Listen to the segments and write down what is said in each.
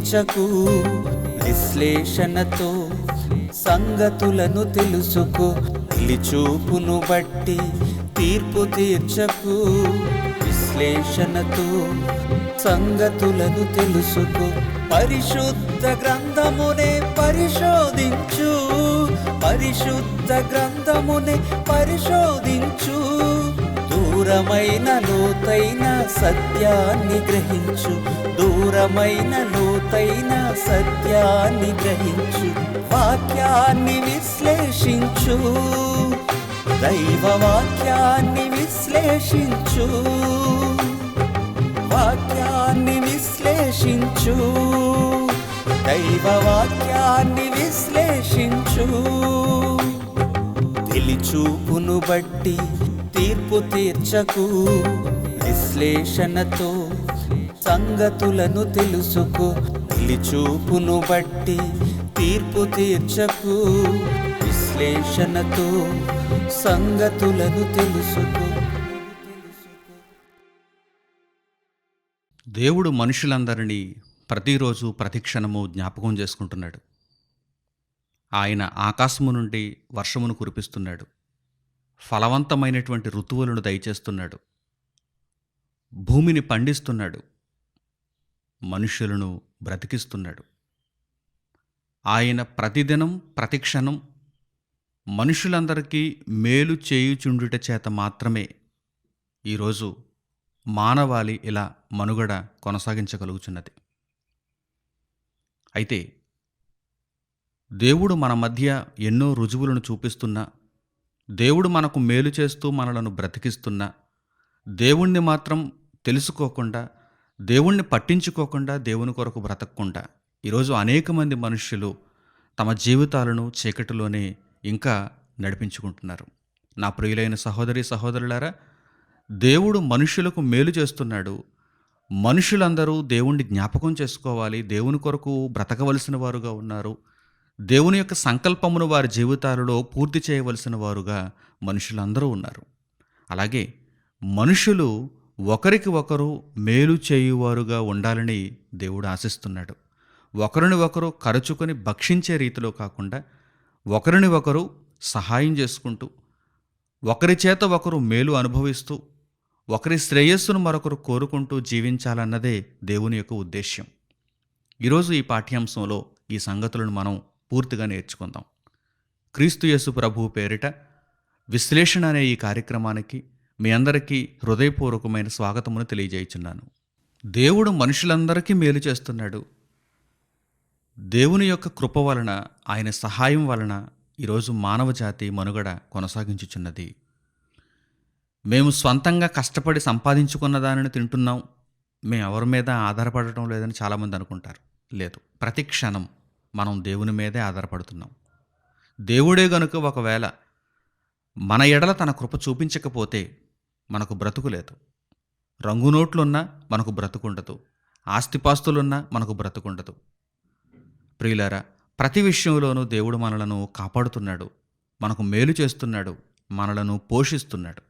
చర్చకు విశ్లేషణతో సంగతులను తెలుసుకో. నిలిచూపును బట్టి తీర్పు తీర్చకు విశ్లేషణతో సంగతులను తెలుసుకో. పరిశుద్ధ గ్రంథమునే పరిశోధించు పరిశుద్ధ గ్రంథమునే పరిశోధించు. దూరమైన లోతైన సత్యాన్ని గ్రహించు దూరమైన లోతైన సత్యాన్ని గ్రహించు వాక్యాన్ని విశ్లేషించు. దైవ వాక్యాన్ని విశ్లేషించు. వాక్యాన్ని విశ్లేషించు. దైవ వాక్యాన్ని విశ్లేషించు. తెలిచూపును బట్టి తీర్పు తీర్చకు విశ్లేషణతో సంగతులను తెలుసుకో. తెలిచూపును బట్టి తీర్పు తీర్చకు. విశ్లేషణతో సంగతులను తెలుసుకో. దేవుడు మనుషులందరినీ ప్రతిరోజు ప్రతిక్షణము జ్ఞాపకం చేసుకుంటున్నాడు. ఆయన ఆకాశము నుండి వర్షమును కురిపిస్తున్నాడు. ఫలవంతమైనటువంటి ఋతువులను దయచేస్తున్నాడు. భూమిని పండిస్తున్నాడు. మనుషులను బ్రతికిస్తున్నాడు. ఆయన ప్రతిదినం ప్రతిక్షణం మనుషులందరికీ మేలు చేయుచుండుట చేత మాత్రమే ఈరోజు మానవాళి ఇలా మనుగడ కొనసాగించగలుగుచున్నది. అయితే దేవుడు మన మధ్య ఎన్నో రుజువులను చూపిస్తున్నా దేవుడు మనకు మేలు చేస్తూ మనలను బ్రతికిస్తున్నా దేవుణ్ణి మాత్రం తెలుసుకోకుండా దేవుణ్ణి పట్టించుకోకుండా దేవుని కొరకు బ్రతకకుండా ఈరోజు అనేక మంది మనుష్యులు తమ జీవితాలను చీకటిలోనే ఇంకా నడిపించుకుంటున్నారు. నా ప్రియులైన సహోదరి సహోదరులారా దేవుడు మనుషులకు మేలు చేస్తున్నాడు. మనుషులందరూ దేవుణ్ణి జ్ఞాపకం చేసుకోవాలి. దేవుని కొరకు బ్రతకవలసిన వారుగా ఉన్నారు. దేవుని యొక్క సంకల్పమును వారి జీవితాలలో పూర్తి చేయవలసిన వారుగా మనుషులందరూ ఉన్నారు. అలాగే మనుషులు ఒకరికి ఒకరు మేలు చేయువారుగా ఉండాలని దేవుడు ఆశిస్తున్నాడు. ఒకరిని ఒకరు కరుచుకొని భక్షించే రీతిలో కాకుండా ఒకరిని ఒకరు సహాయం చేసుకుంటూ ఒకరి చేత ఒకరు మేలు అనుభవిస్తూ ఒకరి శ్రేయస్సును మరొకరు కోరుకుంటూ జీవించాలన్నదే దేవుని యొక్క ఉద్దేశ్యం. ఈరోజు ఈ పాఠ్యాంశంలో ఈ సంగతులను మనం పూర్తిగా నేర్చుకుందాం. క్రీస్తు యేసు ప్రభువు పేరిట విశ్లేషణ అనే ఈ కార్యక్రమానికి మీ అందరికీ హృదయపూర్వకమైన స్వాగతమును తెలియజేయుచున్నాను. దేవుడు మనుషులందరికీ మేలు చేస్తున్నాడు. దేవుని యొక్క కృప వలన ఆయన సహాయం వలన ఈరోజు మానవజాతి మనుగడ కొనసాగించుచున్నది. మేము స్వంతంగా కష్టపడి సంపాదించుకున్న దానిని తింటున్నాం. మేము ఎవరి మీద ఆధారపడటం లేదని చాలామంది అనుకుంటారు. లేదు ప్రతి క్షణం మనం దేవుని మీదే ఆధారపడుతున్నాం. దేవుడే గనుక ఒకవేళ మన ఎడల తన కృప చూపించకపోతే మనకు బ్రతుకు లేదు. రంగు మనకు బ్రతుకుండదు. ఆస్తిపాస్తులున్నా మనకు బ్రతుకుండదు. ప్రియులారా ప్రతి విషయంలోనూ దేవుడు మనలను కాపాడుతున్నాడు. మనకు మేలు చేస్తున్నాడు. మనలను పోషిస్తున్నాడు.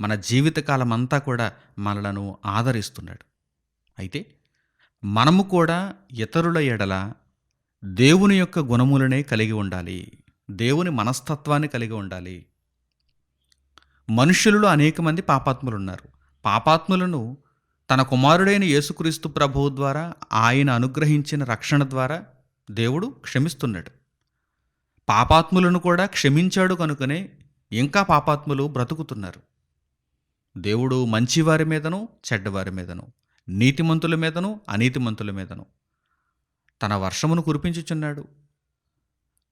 మన జీవితకాలం అంతా కూడా మనలను ఆదరిస్తున్నాడు. అయితే మనము కూడా ఇతరుల ఎడల దేవుని యొక్క గుణములనే కలిగి ఉండాలి. దేవుని మనస్తత్వాన్ని కలిగి ఉండాలి. మనుష్యులలో అనేక మంది పాపాత్ములు ఉన్నారు పాపాత్ములను తన కుమారుడైన యేసుక్రీస్తు ప్రభువు ద్వారా ఆయన అనుగ్రహించిన రక్షణ ద్వారా దేవుడు క్షమిస్తున్నాడు. పాపాత్ములను కూడా క్షమించాడు కనుకనే ఇంకా పాపాత్ములు బ్రతుకుతున్నారు. దేవుడు మంచివారి మీదను చెడ్డవారి మీదను నీతిమంతుల మీదను అనీతిమంతుల మీదను తన వర్షమును కురిపించుచున్నాడు.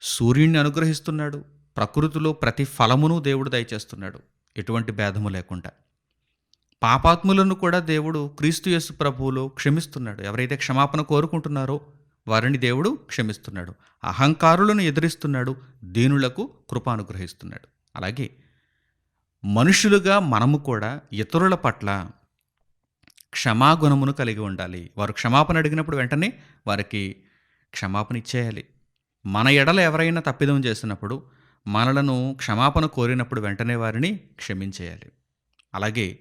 సూర్యుడిని అనుగ్రహిస్తున్నాడు. ప్రకృతిలో ప్రతి ఫలమును దేవుడు దయచేస్తున్నాడు. ఎటువంటి భేదము లేకుండా. పాపాత్ములను కూడా దేవుడు క్రీస్తు యేసు ప్రభువులో క్షమిస్తున్నాడు. ఎవరైతే క్షమాపణ కోరుకుంటున్నారో వారిని దేవుడు క్షమిస్తున్నాడు. అహంకారులను ఎదిరిస్తున్నాడు. దీనులకు కృప అనుగ్రహిస్తున్నాడు. అలాగే మనుషులుగా మనము కూడా ఇతరుల పట్ల క్షమాగుణమును కలిగి ఉండాలి. వారు క్షమాపణ అడిగినప్పుడు వెంటనే వారికి క్షమాపణ ఇచ్చేయాలి. మన ఎడల ఎవరైనా తప్పిదం చేసినప్పుడు మనలను క్షమాపణ కోరినప్పుడు వెంటనే వారిని క్షమించేయాలి. అలాగే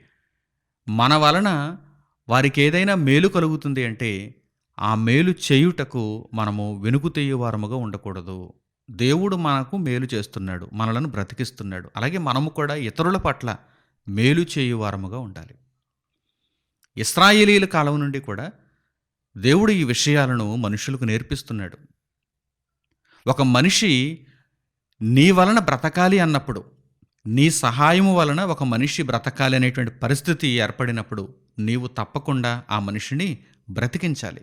మన వలన వారికి ఏదైనా మేలు కలుగుతుంది అంటే ఆ మేలు చేయుటకు మనము వెనుకు వారముగా ఉండకూడదు. దేవుడు మనకు మేలు చేస్తున్నాడు మనలను బ్రతికిస్తున్నాడు. అలాగే మనము కూడా ఇతరుల పట్ల మేలు చేయువారముగా ఉండాలి. ఇస్రాయేలీల కాలం నుండి కూడా దేవుడు ఈ విషయాలను మనుషులకు నేర్పిస్తున్నాడు. ఒక మనిషి నీ వలన బ్రతకాలి అన్నప్పుడు నీ సహాయము వలన ఒక మనిషి బ్రతకాలి అనేటువంటి పరిస్థితి ఏర్పడినప్పుడు నీవు తప్పకుండా ఆ మనిషిని బ్రతికించాలి.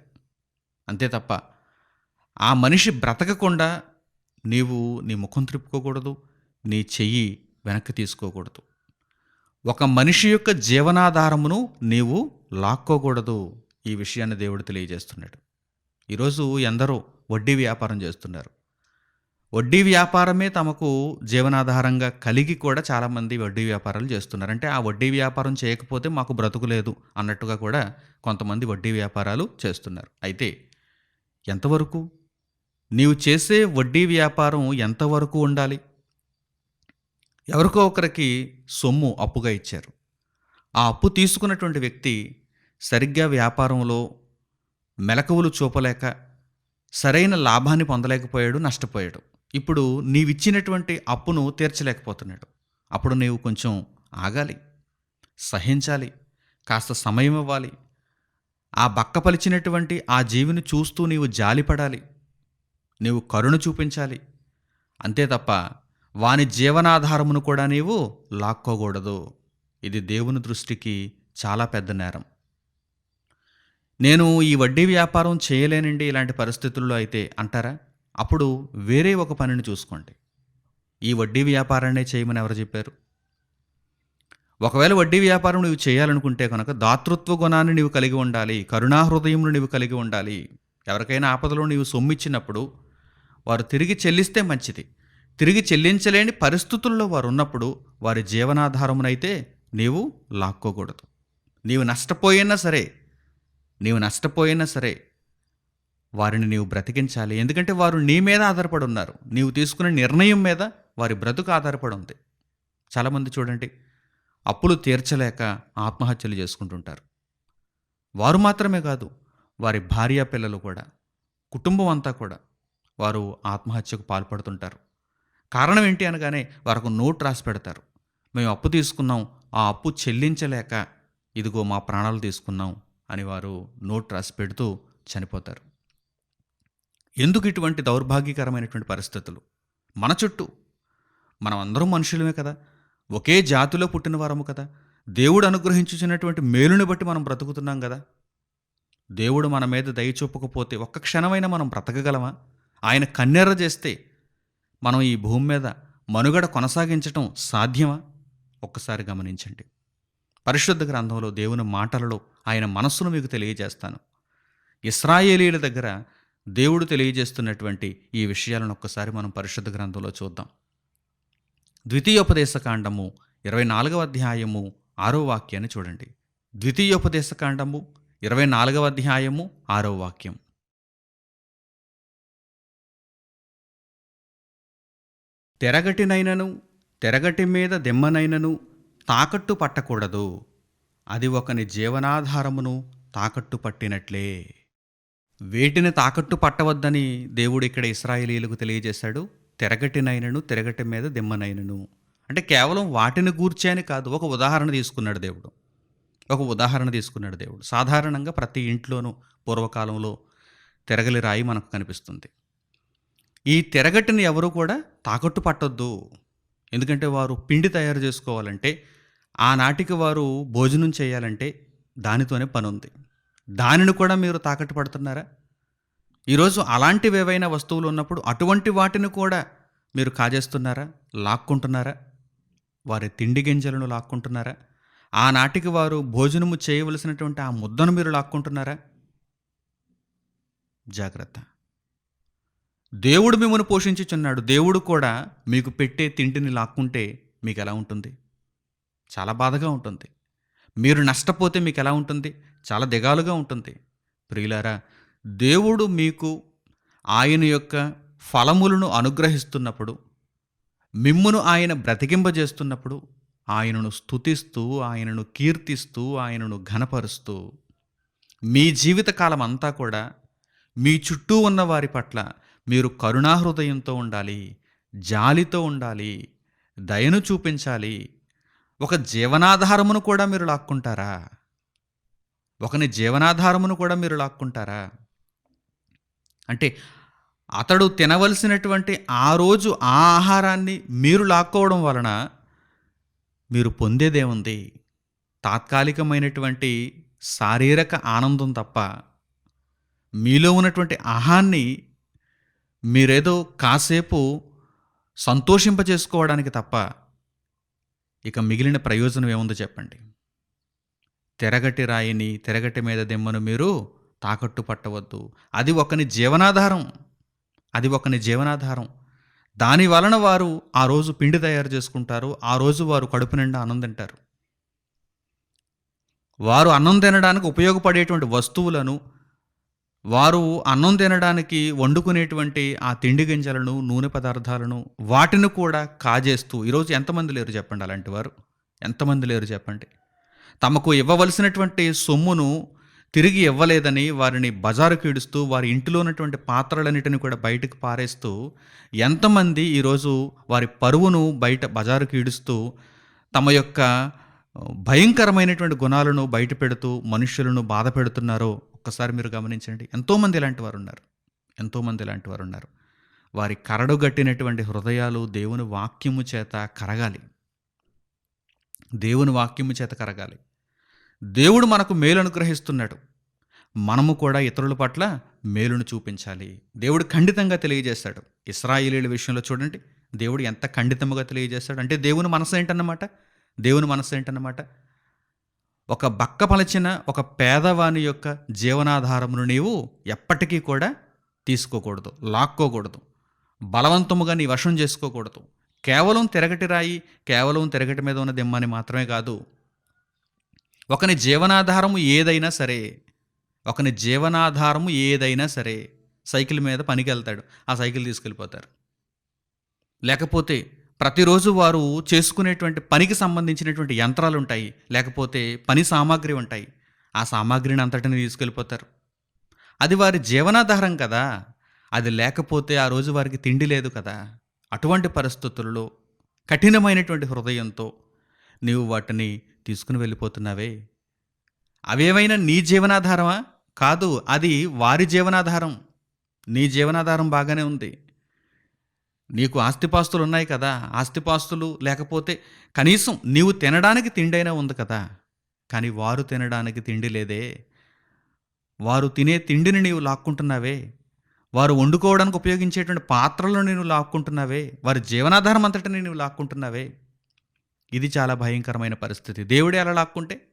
అంతే తప్ప ఆ మనిషి బ్రతకకుండా నీవు నీ ముఖం త్రిప్పుకోకూడదు నీ చెయ్యి వెనక్కి తీసుకోకూడదు. ఒక మనిషి యొక్క జీవనాధారమును నీవు లాక్కోకూడదు ఈ విషయాన్ని దేవుడు తెలియజేస్తున్నాడు. ఈరోజు ఎందరో వడ్డీ వ్యాపారం చేస్తున్నారు. వడ్డీ వ్యాపారమే తమకు జీవనాధారంగా కలిగి కూడా చాలామంది వడ్డీ వ్యాపారాలు చేస్తున్నారు. అంటే ఆ వడ్డీ వ్యాపారం చేయకపోతే మాకు బ్రతుకులేదు అన్నట్టుగా కూడా కొంతమంది వడ్డీ వ్యాపారాలు చేస్తున్నారు. అయితే ఎంతవరకు? నీవు చేసే వడ్డీ వ్యాపారం ఎంతవరకు ఉండాలి? ఎవరికో ఒకరికి సొమ్ము అప్పుగా ఇచ్చారు. ఆ అప్పు తీసుకున్నటువంటి వ్యక్తి సరిగ్గా వ్యాపారంలో మెలకువలు చూపలేక సరైన లాభాన్ని పొందలేకపోయాడు నష్టపోయాడు. ఇప్పుడు నీవిచ్చినటువంటి అప్పును తీర్చలేకపోతున్నాడు. అప్పుడు నీవు కొంచెం ఆగాలి సహించాలి కాస్త సమయం ఇవ్వాలి. ఆ బక్కపలిచినటువంటి ఆ జీవిని చూస్తూ నీవు జాలిపడాలి. నీవు కరుణ చూపించాలి. అంతే తప్ప వాని జీవనాధారమును కూడా నీవు లాక్కోకూడదు. ఇది దేవుని దృష్టికి చాలా పెద్ద నేరం. నేను ఈ వడ్డీ వ్యాపారం చేయలేనండి ఇలాంటి పరిస్థితుల్లో అయితే అంటారా? అప్పుడు వేరే ఒక పనిని చూసుకోండి. ఈ వడ్డీ వ్యాపారాన్నే చేయమని ఎవరు చెప్పారు? ఒకవేళ వడ్డీ వ్యాపారం నువ్వు చేయాలనుకుంటే కనుక దాతృత్వ గుణాన్ని నీవు కలిగి ఉండాలి కరుణాహృదయంను నీవు కలిగి ఉండాలి. ఎవరికైనా ఆపదలో నీవు సొమ్మిచ్చినప్పుడు వారు తిరిగి చెల్లిస్తే మంచిది. తిరిగి చెల్లించలేని పరిస్థితుల్లో వారు ఉన్నప్పుడు వారి జీవనాధారమునైతే నీవు లాక్కోకూడదు. నీవు నష్టపోయినా సరే నీవు నష్టపోయినా సరే వారిని నీవు బ్రతికించాలి. ఎందుకంటే వారు నీ మీద ఆధారపడి ఉన్నారు. నీవు తీసుకునే నిర్ణయం మీద వారి బ్రతుకు ఆధారపడి ఉంది. చాలామంది చూడండి అప్పులు తీర్చలేక ఆత్మహత్యలు చేసుకుంటుంటారు. వారు మాత్రమే కాదు వారి భార్య పిల్లలు కూడా కుటుంబం అంతా కూడా వారు ఆత్మహత్యకు పాల్పడుతుంటారు. కారణం ఏంటి అనగానే వారికి నోట్ రాసి పెడతారు. మేము అప్పు తీసుకున్నాం ఆ అప్పు చెల్లించలేక ఇదిగో మా ప్రాణాలు తీసుకున్నాం అని వారు నోట్ రాసి పెడుతూ చనిపోతారు. ఎందుకు ఇటువంటి దౌర్భాగ్యకరమైనటువంటి పరిస్థితులు? మన చుట్టూ. మనం అందరం మనుషులమే కదా. ఒకే జాతిలో పుట్టిన వారము కదా. దేవుడు అనుగ్రహించుచున్నటువంటి మేలుని బట్టి మనం బ్రతుకుతున్నాం కదా. దేవుడు మన మీద దయ చూపకపోతే ఒక్క క్షణమైనా మనం బ్రతకగలమా? ఆయన కన్నెర్ర చేస్తే మనం ఈ భూమి మీద మనుగడ కొనసాగించటం సాధ్యమా? ఒక్కసారి గమనించండి. పరిశుద్ధ గ్రంథంలో దేవుని మాటలలో ఆయన మనస్సును మీకు తెలియజేస్తాను. ఇస్రాయేలీల దగ్గర దేవుడు తెలియజేస్తున్నటువంటి ఈ విషయాలను ఒక్కసారి మనం పరిశుద్ధ గ్రంథంలో చూద్దాం. ద్వితీయోపదేశకాండము ఇరవై నాలుగవ అధ్యాయము ఆరో వాక్యాన్ని చూడండి. ద్వితీయోపదేశకాండము ఇరవై నాలుగవ అధ్యాయము ఆరో వాక్యం. తెరగటినైనను తెరగటి మీద దెమ్మనైనను తాకట్టు పట్టకూడదు. అది ఒకని జీవనాధారమును తాకట్టు పట్టినట్లే. వేటిని తాకట్టు పట్టవద్దని దేవుడు ఇక్కడ ఇస్రాయేలీలకు తెలియజేశాడు. తిరగటినైనను తిరగటి మీద దిమ్మనైనను. అంటే కేవలం వాటిని గూర్చే అని కాదు ఒక ఉదాహరణ తీసుకున్నాడు దేవుడు. ఒక ఉదాహరణ తీసుకున్నాడు దేవుడు. సాధారణంగా ప్రతి ఇంట్లోనూ పూర్వకాలంలో తిరగలి రాయి మనకు కనిపిస్తుంది. ఈ తిరగటిని ఎవరు కూడా తాకట్టు పట్టొద్దు. ఎందుకంటే వారు పిండి తయారు చేసుకోవాలంటే ఆనాటికి వారు భోజనం చేయాలంటే దానితోనే పని ఉంది దానిని కూడా మీరు తాకట్టు పడుతున్నారా? ఈరోజు అలాంటివి ఏవైనా వస్తువులు ఉన్నప్పుడు అటువంటి వాటిని కూడా మీరు కాజేస్తున్నారా? లాక్కుంటున్నారా? వారి తిండి గింజలను లాక్కుంటున్నారా? ఆనాటికి వారు భోజనము చేయవలసినటువంటి ఆ ముద్దను మీరు లాక్కుంటున్నారా? జాగ్రత్త. దేవుడు మిమ్మల్ని పోషించుచున్నాడు. దేవుడు కూడా మీకు పెట్టే తిండిని లాక్కుంటే మీకు ఎలా ఉంటుంది? చాలా బాధగా ఉంటుంది. మీరు నష్టపోతే మీకు ఎలా ఉంటుంది? చాలా దిగాలుగా ఉంటుంది. ప్రియులారా దేవుడు మీకు ఆయన యొక్క ఫలములను అనుగ్రహిస్తున్నప్పుడు మిమ్మును ఆయన బ్రతికింపజేస్తున్నప్పుడు ఆయనను స్తుతిస్తూ ఆయనను కీర్తిస్తూ ఆయనను ఘనపరుస్తూ మీ జీవితకాలం అంతా కూడా మీ చుట్టూ ఉన్న వారి పట్ల మీరు కరుణాహృదయంతో ఉండాలి జాలితో ఉండాలి దయను చూపించాలి. ఒక జీవనాధారమును కూడా మీరు లాక్కుంటారా? ఒకని జీవనాధారమును కూడా మీరు లాక్కుంటారా? అంటే అతడు తినవలసినటువంటి ఆ రోజు ఆ ఆహారాన్ని మీరు లాక్కోవడం వలన మీరు పొందేదేముంది తాత్కాలికమైనటువంటి శారీరక ఆనందం తప్ప మీలో ఉన్నటువంటి ఆహాన్ని మీరేదో కాసేపు సంతోషింపజేసుకోవడానికి తప్ప ఇక మిగిలిన ప్రయోజనం ఏముందో చెప్పండి. తెరగటి రాయిని తెరగటి మీద దిమ్మను మీరు తాకట్టు పట్టవద్దు. అది ఒకని జీవనాధారం. అది ఒకని జీవనాధారం. దాని వలన వారు ఆ రోజు పిండి తయారు చేసుకుంటారు. ఆ రోజు వారు కడుపు నిండా అన్నం తింటారు. వారు అన్నం తినడానికి ఉపయోగపడేటువంటి వస్తువులను వారు అన్నం తినడానికి వండుకునేటువంటి ఆ తిండి గింజలను నూనె పదార్థాలను వాటిని కూడా కాజేస్తూ ఈరోజు ఎంతమంది లేరు చెప్పండి అలాంటి వారు? ఎంతమంది లేరు చెప్పండి? తమకు ఇవ్వవలసినటువంటి సొమ్మును తిరిగి ఇవ్వలేదని వారిని బజారుకు ఈడుస్తూ వారి ఇంటిలో ఉన్నటువంటి పాత్రలన్నిటిని కూడా బయటకు పారేస్తూ ఎంతమంది ఈరోజు వారి పరువును బయట బజారుకు ఈడుస్తూ తమ యొక్క భయంకరమైనటువంటి గుణాలను బయట పెడుతూ మనుషులను బాధ పెడుతున్నారో ఒక్కసారి మీరు గమనించండి. ఎంతోమంది ఇలాంటి వారు ఉన్నారు ఎంతోమంది ఇలాంటి వారు ఉన్నారు వారి కరడుగట్టినటువంటి హృదయాలు దేవుని వాక్యము చేత కరగాలి. దేవుని వాక్యము చేత కరగాలి. దేవుడు మనకు మేలు అనుగ్రహిస్తున్నాడు మనము కూడా ఇతరుల పట్ల మేలును చూపించాలి. దేవుడు ఖండితంగా తెలియజేస్తాడు. ఇస్రాయిలీల విషయంలో చూడండి. దేవుడు ఎంత ఖండితముగా తెలియజేస్తాడు? అంటే దేవుని మనసు ఏంటన్నమాట? దేవుని మనసు ఏంటన్నమాట? ఒక బక్క పలచిన ఒక పేదవాని యొక్క జీవనాధారమును నీవు ఎప్పటికీ కూడా తీసుకోకూడదు లాక్కోకూడదు. బలవంతముగా నీ వశం చేసుకోకూడదు. కేవలం తిరగటి రాయి కేవలం తిరగటి మీద ఉన్న దిమ్మని మాత్రమే కాదు ఒకని జీవనాధారము ఏదైనా సరే ఒకని జీవనాధారము ఏదైనా సరే సైకిల్ మీద పనికి వెళ్తాడు ఆ సైకిల్ తీసుకెళ్ళిపోతారు. లేకపోతే ప్రతిరోజు వారు చేసుకునేటువంటి పనికి సంబంధించినటువంటి యంత్రాలు ఉంటాయి లేకపోతే పని సామాగ్రి ఉంటాయి ఆ సామాగ్రిని అంతటిని తీసుకెళ్ళిపోతారు. అది వారి జీవనాధారం కదా అది లేకపోతే ఆ రోజు వారికి తిండి లేదు కదా అటువంటి పరిస్థితుల్లో కఠినమైనటువంటి హృదయంతో నీవు వాటిని తీసుకుని వెళ్ళిపోతున్నావే? అవేమైనా నీ జీవనాధారమా? కాదు అది వారి జీవనాధారం. నీ జీవనాధారం బాగానే ఉంది. నీకు ఆస్తిపాస్తులు ఉన్నాయి కదా? ఆస్తిపాస్తులు లేకపోతే కనీసం నీవు తినడానికి తిండైనా ఉంది కదా? కానీ వారు తినడానికి తిండి లేదే. వారు తినే తిండిని నీవు లాక్కుంటున్నావే. వారు వండుకోవడానికి ఉపయోగించేటువంటి పాత్రలను నేను లాక్కుంటున్నావే. వారి జీవనాధారం అంతటిని నీవు లాక్కుంటున్నావే. ఇది చాలా భయంకరమైన పరిస్థితి. దేవుడే అలా లాక్కుంటే?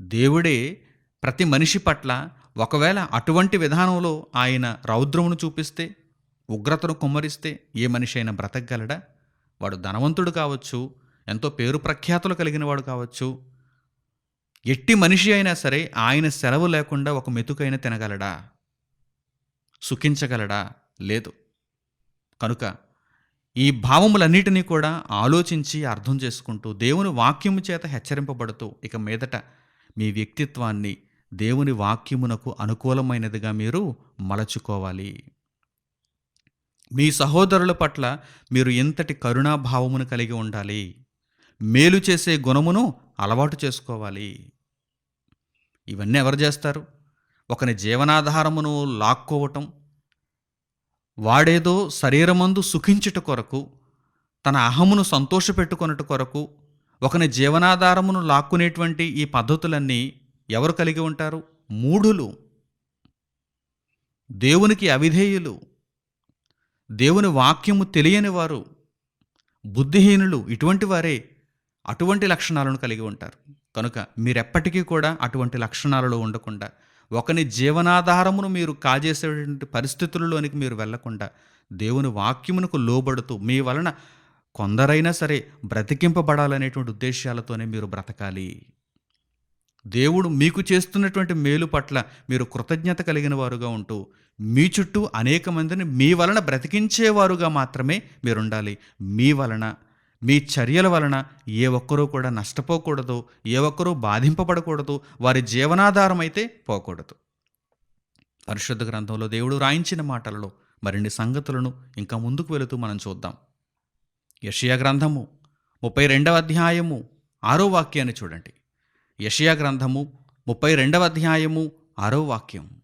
దేవుడే ప్రతి మనిషి పట్ల ఒకవేళ అటువంటి విధానంలో ఆయన రౌద్రమును చూపిస్తే ఉగ్రతను కుమ్మరిస్తే ఏ మనిషి అయినా బ్రతకగలడా? వాడు ధనవంతుడు కావచ్చు ఎంతో పేరు ప్రఖ్యాతులు కలిగిన వాడు కావచ్చు. ఎట్టి మనిషి అయినా సరే ఆయన సెలవు లేకుండా ఒక మెతుకైనా తినగలడా? సుఖించగలడా? లేదు. కనుక ఈ భావములన్నిటినీ కూడా ఆలోచించి అర్థం చేసుకుంటూ దేవుని వాక్యము చేత హెచ్చరింపబడుతూ ఇక మీదట మీ వ్యక్తిత్వాన్ని దేవుని వాక్యమునకు అనుకూలమైనదిగా మీరు మలచుకోవాలి. మీ సహోదరుల పట్ల మీరు ఎంతటి కరుణాభావమును కలిగి ఉండాలి? మేలు చేసే గుణమును అలవాటు చేసుకోవాలి. ఇవన్నీ ఎవరు చేస్తారు? ఒకని జీవనాధారమును లాక్కోవటం వాడేదో శరీరమందు సుఖించుట కొరకు తన అహమును సంతోషపెట్టుకొనుట కొరకు ఒకని జీవనాధారమును లాక్కునేటువంటి ఈ పద్ధతులన్నీ ఎవరు కలిగి ఉంటారు? మూఢులు. దేవునికి అవిధేయులు. దేవుని వాక్యము తెలియని వారు బుద్ధిహీనులు ఇటువంటి వారే అటువంటి లక్షణాలను కలిగి ఉంటారు. కనుక మీరెప్పటికీ కూడా అటువంటి లక్షణాలలో ఉండకుండా ఒకని జీవనాధారమును మీరు కాజేసేటువంటి పరిస్థితులలోనికి మీరు వెళ్ళకుండా దేవుని వాక్యమునకు లోబడుతూ మీ వలన కొందరైనా సరే బ్రతికింపబడాలనేటువంటి ఉద్దేశాలతోనే మీరు బ్రతకాలి. దేవుడు మీకు చేస్తున్నటువంటి మేలు పట్ల మీరు కృతజ్ఞత కలిగిన వారుగా ఉంటూ మీ చుట్టూ అనేక మందిని మీ వలన బ్రతికించేవారుగా మాత్రమే మీరుండాలి. మీ వలన మీ చర్యల వలన ఏ ఒక్కరూ కూడా నష్టపోకూడదు ఏ ఒక్కరూ బాధింపబడకూడదు వారి జీవనాధారం అయితే పోకూడదు. పరిశుద్ధ గ్రంథంలో దేవుడు రాయించిన మాటలలో మరిన్ని సంగతులను ఇంకా ముందుకు వెళుతూ మనం చూద్దాం. యషియా గ్రంథము ముప్పై రెండవ అధ్యాయము ఆరో వాక్యాన్ని చూడండి. యషియా గ్రంథము ముప్పై రెండవ అధ్యాయము ఆరో వాక్యం.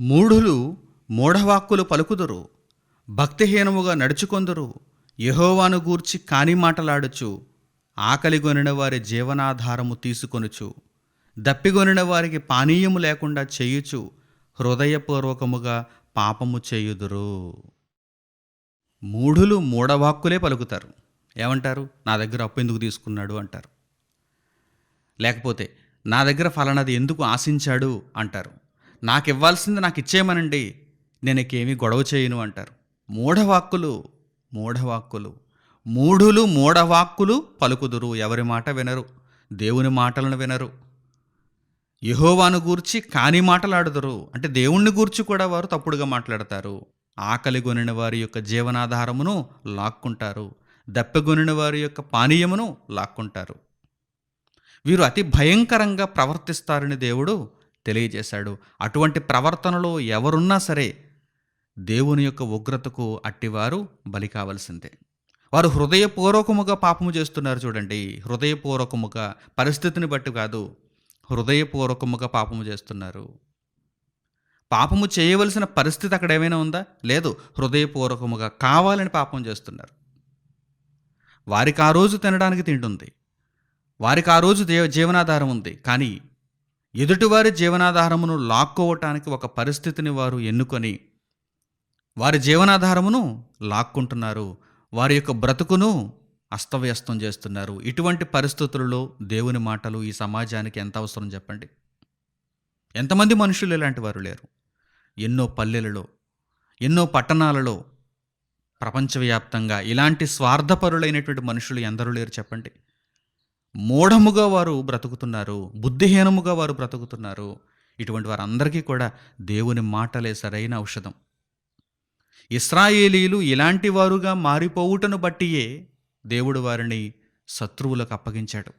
మూఢులు మూఢవాక్కులు పలుకుదురు. భక్తిహీనముగా నడుచుకొందురు. యహోవాను గూర్చి కాని మాటలాడుచు ఆకలిగొనిన వారి జీవనాధారము తీసుకొనుచు దప్పిగొనిన వారికి పానీయము లేకుండా చేయుచు హృదయపూర్వకముగా పాపము చేయుదురు. మూఢులు మూఢవాక్కులే పలుకుతారు. ఏమంటారు? నా దగ్గర అప్పు ఎందుకు తీసుకున్నాడు? అంటారు. లేకపోతే నా దగ్గర ఫలానాది ఎందుకు ఆశించాడు? అంటారు. నాకు ఇవ్వాల్సింది నాకు ఇచ్చేయమనండి నేనకేమీ గొడవ చేయను అంటారు. మూఢవాక్కులు మూఢవాక్కులు మూఢులు మూఢవాక్కులు పలుకుదురు ఎవరి మాట వినరు దేవుని మాటలను వినరు. యహోవాను గూర్చి కాని మాటలాడుదురు అంటే దేవుణ్ణి గూర్చి కూడా వారు తప్పుడుగా మాట్లాడతారు. ఆకలి కొనిన వారి యొక్క జీవనాధారమును లాక్కుంటారు దప్పెగొనిన వారి యొక్క పానీయమును లాక్కుంటారు. వీరు అతి భయంకరంగా ప్రవర్తిస్తారని దేవుడు తెలియజేశాడు. అటువంటి ప్రవర్తనలో ఎవరున్నా సరే దేవుని యొక్క ఉగ్రతకు అట్టివారు బలి కావలసిందే. వారు హృదయపూర్వకముగా పాపము చేస్తున్నారు చూడండి. హృదయపూర్వకముగా పరిస్థితిని బట్టి కాదు హృదయపూర్వకముగా పాపము చేస్తున్నారు. పాపము చేయవలసిన పరిస్థితి అక్కడ ఏమైనా ఉందా? లేదు. హృదయపూర్వకముగా కావాలని పాపం చేస్తున్నారు. వారికి ఆ రోజు తినడానికి తింటుంది వారికి ఆ రోజు దేవ జీవనాధారం ఉంది. కానీ ఎదుటివారి జీవనాధారమును లాక్కోవటానికి ఒక పరిస్థితిని వారు ఎన్నుకొని వారి జీవనాధారమును లాక్కుంటున్నారు. వారి యొక్క బ్రతుకును అస్తవ్యస్తం చేస్తున్నారు. ఇటువంటి పరిస్థితులలో దేవుని మాటలు ఈ సమాజానికి ఎంత అవసరం చెప్పండి? ఎంతమంది మనుషులు ఇలాంటి వారు లేరు. ఎన్నో పల్లెలలో ఎన్నో పట్టణాలలో ప్రపంచవ్యాప్తంగా ఇలాంటి స్వార్థపరులైనటువంటి మనుషులు ఎందరూ లేరు చెప్పండి? మూఢముగా వారు బ్రతుకుతున్నారు. బుద్ధిహీనముగా వారు బ్రతుకుతున్నారు. ఇటువంటి వారందరికీ కూడా దేవుని మాటలే సరైన ఔషధం. ఇస్రాయేలీలు ఇలాంటి వారుగా మారిపోవుటను బట్టియే దేవుడు వారిని శత్రువులకు అప్పగించాడు.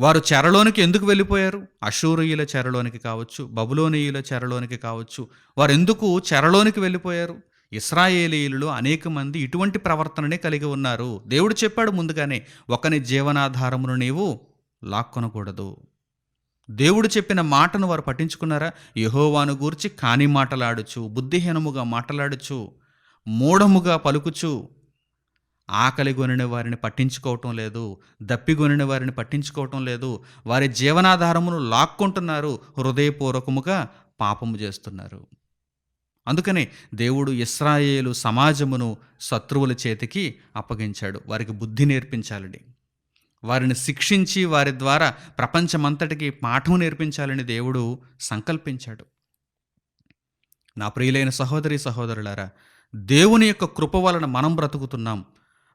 వారు చెరలోనికి ఎందుకు వెళ్ళిపోయారు? అశూరియుల చెరలోనికి కావచ్చు బబులోనియుల చెరలోనికి కావచ్చు. వారు ఎందుకు చెరలోనికి వెళ్ళిపోయారు? ఇస్రాయేలీయులలో అనేక మంది ఇటువంటి ప్రవర్తననే కలిగి ఉన్నారు. దేవుడు చెప్పాడు ముందుగానే ఒకని జీవనాధారమును నీవు లాక్కొనకూడదు. దేవుడు చెప్పిన మాటను వారు పట్టించుకున్నారా? యహోవాను గూర్చి కాని మాటలాడుచు బుద్ధిహీనముగా మాటలాడుచు మూఢముగా పలుకుచు. ఆకలి కొనిన వారిని పట్టించుకోవటం లేదు దప్పిగొనిన వారిని పట్టించుకోవటం లేదు. వారి జీవనాధారమును లాక్కుంటున్నారు హృదయపూర్వకముగా పాపము చేస్తున్నారు. అందుకనే దేవుడు ఇస్రాయేలు సమాజమును శత్రువుల చేతికి అప్పగించాడు వారికి బుద్ధి నేర్పించాలని వారిని శిక్షించి వారి ద్వారా ప్రపంచమంతటికి పాఠం నేర్పించాలని దేవుడు సంకల్పించాడు. నా ప్రియులైన సహోదరి సహోదరులారా దేవుని యొక్క కృప వలన మనం బ్రతుకుతున్నాం.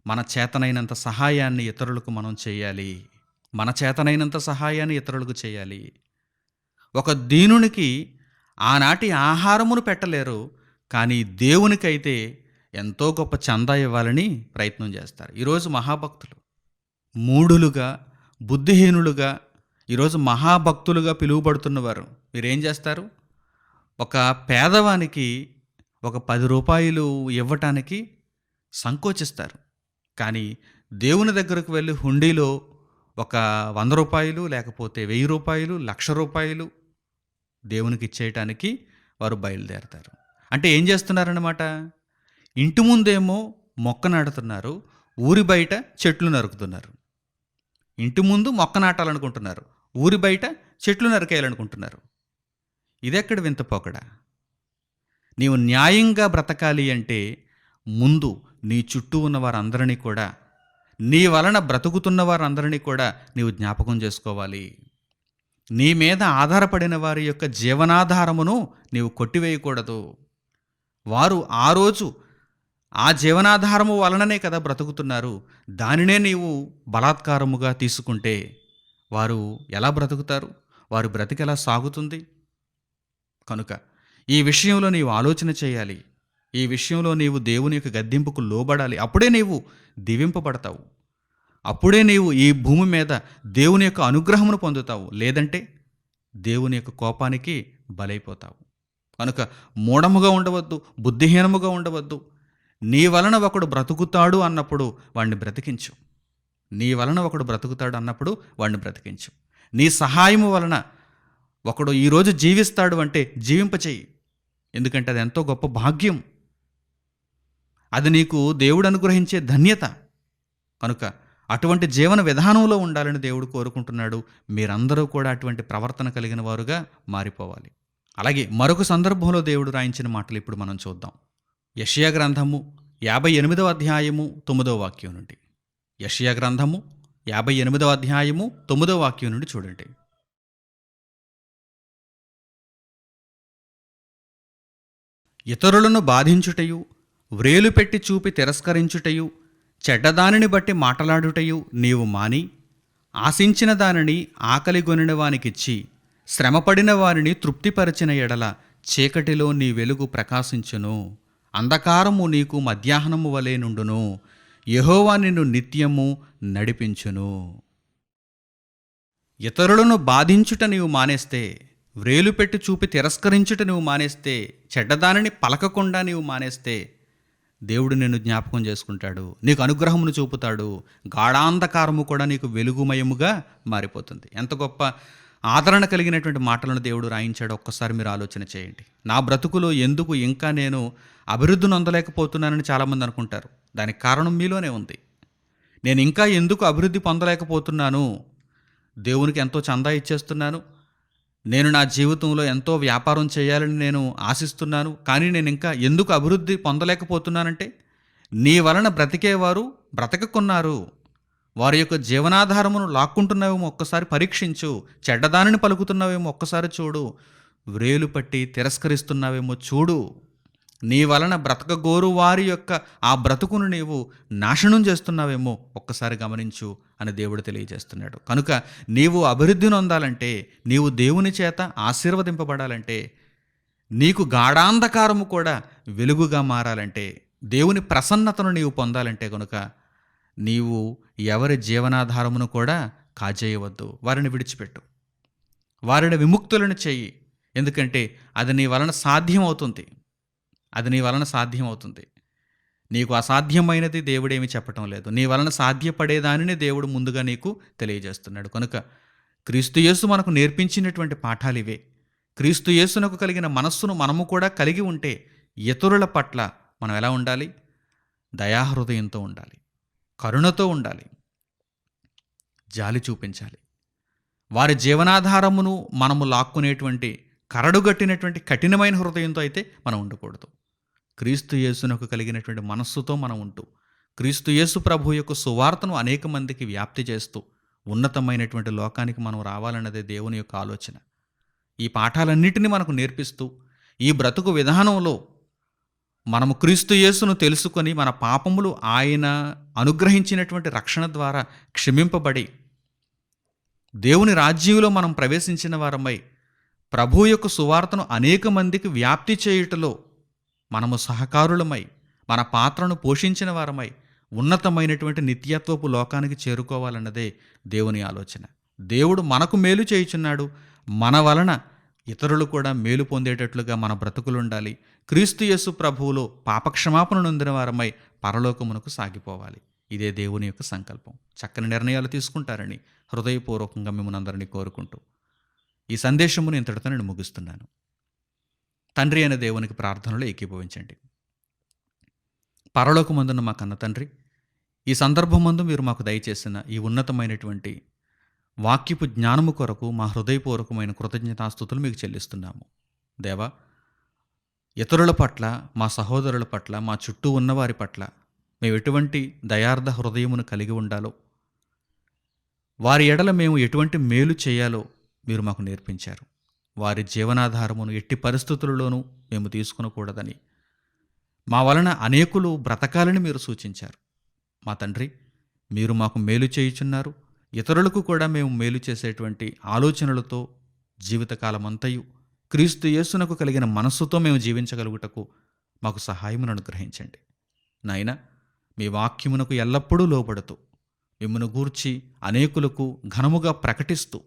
మన చేతనైనంత సహాయాన్ని ఇతరులకు మనం చేయాలి. మన చేతనైనంత సహాయాన్ని ఇతరులకు చేయాలి. ఒక దీనునికి ఆనాటి ఆహారమును పెట్టలేరు కానీ దేవునికైతే ఎంతో గొప్ప చందా ఇవ్వాలని ప్రయత్నం చేస్తారు. ఈరోజు మహాభక్తులు మూఢులుగా బుద్ధిహీనులుగా ఈరోజు మహాభక్తులుగా పిలువబడుతున్నవారు. మీరేం చేస్తారు? ఒక పేదవానికి ఒక పది రూపాయలు ఇవ్వటానికి సంకోచిస్తారు. కానీ దేవుని దగ్గరకు వెళ్ళి హుండీలో ఒక వంద రూపాయలు లేకపోతే వెయ్యి రూపాయలు లక్ష రూపాయలు దేవునికి ఇచ్చేయటానికి వారు బయలుదేరతారు. అంటే ఏం చేస్తున్నారన్నమాట? ఇంటి ముందేమో మొక్క నాటుతున్నారు ఊరి బయట చెట్లు నరుకుతున్నారు. ఇంటి ముందు మొక్క నాటాలనుకుంటున్నారు. ఊరి బయట చెట్లు నరికేయాలనుకుంటున్నారు. ఇదెక్కడ వింత పోకడా? నీవు న్యాయంగా బ్రతకాలి అంటే ముందు నీ చుట్టూ ఉన్న వారందరినీ కూడా నీ వలన బ్రతుకుతున్న వారందరినీ కూడా నీవు జ్ఞాపకం చేసుకోవాలి. నీ మీద ఆధారపడిన వారి యొక్క జీవనాధారమును నీవు కొట్టివేయకూడదు. వారు ఆ రోజు ఆ జీవనాధారము వలననే కదా బ్రతుకుతున్నారు. దానినే నీవు బలాత్కారముగా తీసుకుంటే వారు ఎలా బ్రతుకుతారు? వారు బ్రతికెలా సాగుతుంది? కనుక ఈ విషయంలో నీవు ఆలోచన చేయాలి. ఈ విషయంలో నీవు దేవుని యొక్క గద్దింపుకు లోబడాలి. అప్పుడే నీవు దీవింపబడతావు. అప్పుడే నీవు ఈ భూమి మీద దేవుని యొక్క అనుగ్రహమును పొందుతావు. లేదంటే దేవుని యొక్క కోపానికి బలైపోతావు. కనుక మూఢముగా ఉండవద్దు బుద్ధిహీనముగా ఉండవద్దు. నీ వలన ఒకడు బ్రతుకుతాడు అన్నప్పుడు వాడిని బ్రతికించు. నీ వలన ఒకడు బ్రతుకుతాడు అన్నప్పుడు వాడిని బ్రతికించు. నీ సహాయము వలన ఒకడు ఈరోజు జీవిస్తాడు అంటే జీవింపచేయి. ఎందుకంటే అది ఎంతో గొప్ప భాగ్యం. అది నీకు దేవుడు అనుగ్రహించే ధన్యత. కనుక అటువంటి జీవన విధానంలో ఉండాలని దేవుడు కోరుకుంటున్నాడు. మీరందరూ కూడా అటువంటి ప్రవర్తన కలిగిన వారుగా మారిపోవాలి. అలాగే మరొక సందర్భంలో దేవుడు రాయించిన మాటలు ఇప్పుడు మనం చూద్దాం. యషియా గ్రంథము యాభై ఎనిమిదవ అధ్యాయము తొమ్మిదవ వాక్యం నుండి. యషియా గ్రంథము యాభై ఎనిమిదవ అధ్యాయము తొమ్మిదవ వాక్యం నుండి చూడండి. ఇతరులను బాధించుటయు వ్రేలు పెట్టి చూపి తిరస్కరించుటయు చెడ్డదానిని బట్టి మాటలాడుటయు నీవు మాని ఆశించిన దానిని ఆకలిగొనిన వానికిచ్చి శ్రమపడిన వారిని తృప్తిపరచిన ఎడల చీకటిలో నీ వెలుగు ప్రకాశించును. అంధకారము నీకు మధ్యాహ్నము వలె నుండును. యహోవా నిన్ను నిత్యము నడిపించును. ఇతరులను బాధించుట నీవు మానేస్తే వ్రేలు పెట్టి చూపి తిరస్కరించుట నువ్వు మానేస్తే చెడ్డదానిని పలకకుండా నీవు మానేస్తే దేవుడు నిన్ను జ్ఞాపకం చేసుకుంటాడు. నీకు అనుగ్రహమును చూపుతాడు. గాఢాంధకారము కూడా నీకు వెలుగుమయముగా మారిపోతుంది. ఎంత గొప్ప ఆదరణ కలిగినటువంటి మాటలను దేవుడు రాయించాడు. ఒక్కసారి మీరు ఆలోచన చేయండి. నా బ్రతుకులో ఎందుకు ఇంకా నేను అభివృద్ధి నొందలేకపోతున్నానని చాలామంది అనుకుంటారు. దానికి కారణం మీలోనే ఉంది. నేను ఇంకా ఎందుకు అభివృద్ధి పొందలేకపోతున్నాను? దేవునికి ఎంతో చందా ఇచ్చేస్తున్నాను. నేను నా జీవితంలో ఎంతో వ్యాపారం చేయాలని నేను ఆశిస్తున్నాను. కానీ నేను ఇంకా ఎందుకు అభివృద్ధి పొందలేకపోతున్నానంటే నీ వలన బ్రతికేవారు బ్రతకకున్నారు. వారి యొక్క జీవనాధారమును లాక్కుంటున్నావేమో ఒక్కసారి పరీక్షించు. చెడ్డదానిని పలుకుతున్నావేమో ఒక్కసారి చూడు. వ్రేలు పట్టి తిరస్కరిస్తున్నావేమో చూడు. నీ వలన బ్రతకగోరు వారి యొక్క ఆ బ్రతుకును నీవు నాశనం చేస్తున్నావేమో ఒక్కసారి గమనించు అని దేవుడు తెలియజేస్తున్నాడు. కనుక నీవు అభివృద్ధి నొందాలంటే నీవు దేవుని చేత ఆశీర్వదింపబడాలంటే నీకు గాఢాంధకారము కూడా వెలుగుగా మారాలంటే దేవుని ప్రసన్నతను నీవు పొందాలంటే కనుక నీవు ఎవరి జీవనాధారమును కూడా కాజేయవద్దు. వారిని విడిచిపెట్టు. వారిని విముక్తులను చెయ్యి ఎందుకంటే అది నీ వలన సాధ్యమవుతుంది. అది నీ వలన సాధ్యమవుతుంది. నీకు అసాధ్యమైనది దేవుడేమి చెప్పటం లేదు. నీ వలన సాధ్యపడేదానిని దేవుడు ముందుగా నీకు తెలియజేస్తున్నాడు. కనుక క్రీస్తు యేసు మనకు నేర్పించినటువంటి పాఠాలు ఇవే. క్రీస్తు యేసునకు కలిగిన మనస్సును మనము కూడా కలిగి ఉంటే ఇతరుల పట్ల మనం ఎలా ఉండాలి? దయాహృదయంతో ఉండాలి. కరుణతో ఉండాలి. జాలి చూపించాలి. వారి జీవనాధారమును మనము లాక్కునేటువంటి కరడుగట్టినటువంటి కఠినమైన హృదయంతో అయితే మనం ఉండకూడదు. క్రీస్తు యేసునకు కలిగినటువంటి మనస్సుతో మనం ఉంటూ క్రీస్తు యేసు ప్రభు యొక్క సువార్తను అనేక మందికి వ్యాప్తి చేస్తూ ఉన్నతమైనటువంటి లోకానికి మనం రావాలన్నదే దేవుని యొక్క ఆలోచన. ఈ పాఠాలన్నిటినీ మనకు నేర్పిస్తూ ఈ బ్రతుకు విధానంలో మనము క్రీస్తు యేసును తెలుసుకొని మన పాపములు ఆయన అనుగ్రహించినటువంటి రక్షణ ద్వారా క్షమింపబడి దేవుని రాజ్యంలో మనం ప్రవేశించిన వారమై ప్రభు యొక్క సువార్తను అనేక మందికి వ్యాప్తి చేయుటలో మనము సహకారులమై మన పాత్రను పోషించిన వారమై ఉన్నతమైనటువంటి నిత్యత్వపు లోకానికి చేరుకోవాలన్నదే దేవుని ఆలోచన. దేవుడు మనకు మేలు చేయుచున్నాడు. మన వలన ఇతరులు కూడా మేలు పొందేటట్లుగా మన బ్రతుకులుండాలి. క్రీస్తు యేసు ప్రభువులో పాపక్షమాపణ నొందిన వారమై పరలోకమునకు సాగిపోవాలి. ఇదే దేవుని యొక్క సంకల్పం. చక్కని నిర్ణయాలు తీసుకుంటారని హృదయపూర్వకంగా మిమ్మల్ని అందరినీ కోరుకుంటూ ఈ సందేశమును ఇంతటితో నేను ముగిస్తున్నాను. తండ్రి అనే దేవునికి ప్రార్థనలో ఏకీభవించండి. పరలోకమందున్న మా కన్న తండ్రి ఈ సందర్భమందు మీరు మాకు దయచేసిన ఈ ఉన్నతమైనటువంటి వాక్యపు జ్ఞానము కొరకు మా హృదయపూర్వకమైన కృతజ్ఞతాస్థుతులు మీకు చెల్లిస్తున్నాము. దేవా ఇతరుల పట్ల మా సహోదరుల పట్ల మా చుట్టూ ఉన్నవారి పట్ల మేము ఎటువంటి దయార్థ హృదయమును కలిగి ఉండాలో వారి ఎడల మేము ఎటువంటి మేలు చేయాలో మీరు మాకు నేర్పించారు. వారి జీవనాధారమును ఎట్టి పరిస్థితులలోనూ మేము తీసుకునకూడదని. మా వలన అనేకులు బ్రతకాలని మీరు సూచించారు. మా తండ్రి మీరు మాకు మేలు చేయుచున్నారు. ఇతరులకు కూడా మేము మేలు చేసేటువంటి ఆలోచనలతో జీవితకాలమంతయు క్రీస్తు యేసునకు కలిగిన మనస్సుతో మేము జీవించగలుగుటకు మాకు సహాయమును అనుగ్రహించండి. నాయన మీ వాక్యమునకు ఎల్లప్పుడూ లోబడుతూ మిమ్మను గూర్చి అనేకులకు ఘనముగా ప్రకటిస్తూ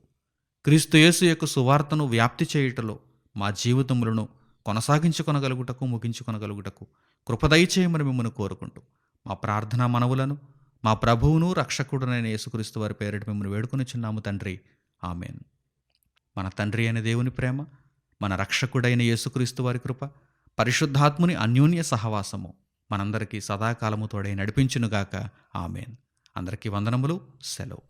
క్రీస్తుయేసు యొక్క సువార్తను వ్యాప్తి చేయుటలో మా జీవితములను కొనసాగించుకొనగలుగుటకు ముగించుకొనగలుగుటకు కృపదయచేయమని మిమ్మల్ని కోరుకుంటూ మా ప్రార్థనా మనవులను మా ప్రభువును రక్షకుడునైన యేసుక్రీస్తు వారి పేరిట మిమ్మల్ని వేడుకొని చిన్నాము తండ్రి. ఆమెన్. మన తండ్రి అయిన దేవుని ప్రేమ మన రక్షకుడైన యేసుక్రీస్తు వారి కృప పరిశుద్ధాత్ముని అన్యోన్య సహవాసము మనందరికీ సదాకాలము తోడై నడిపించునుగాక. ఆమెన్. అందరికీ వందనములు సెలవు.